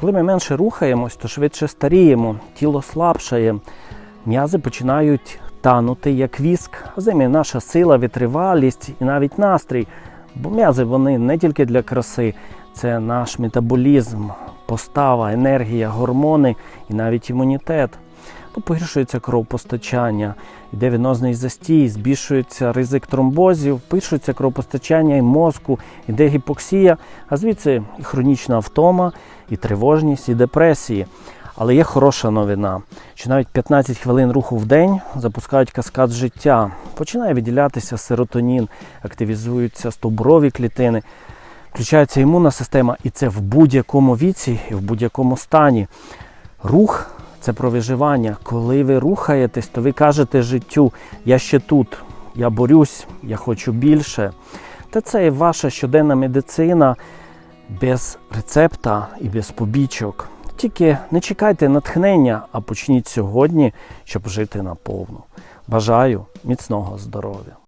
Коли ми менше рухаємось, то швидше старіємо, тіло слабшає, м'язи починають танути як віск, а зимі наша сила, витривалість і навіть настрій. Бо м'язи вони не тільки для краси, це наш метаболізм, постава, енергія, гормони і навіть імунітет. Ну, погіршується кровопостачання, йде венозний застій, збільшується ризик тромбозів, пишуться кровопостачання і мозку, йде гіпоксія, а звідси і хронічна втома, і тривожність, і депресії. Але є хороша новина, що навіть 15 хвилин руху в день запускають каскад життя. Починає виділятися серотонін, активізуються стовбурові клітини, включається імунна система, і це в будь-якому віці і в будь-якому стані. Рух це про виживання. Коли ви рухаєтесь, то ви кажете життю: я ще тут, я борюсь, я хочу більше. Та це і ваша щоденна медицина без рецепта і без побічок. Тільки не чекайте натхнення, а почніть сьогодні, щоб жити наповну. Бажаю міцного здоров'я!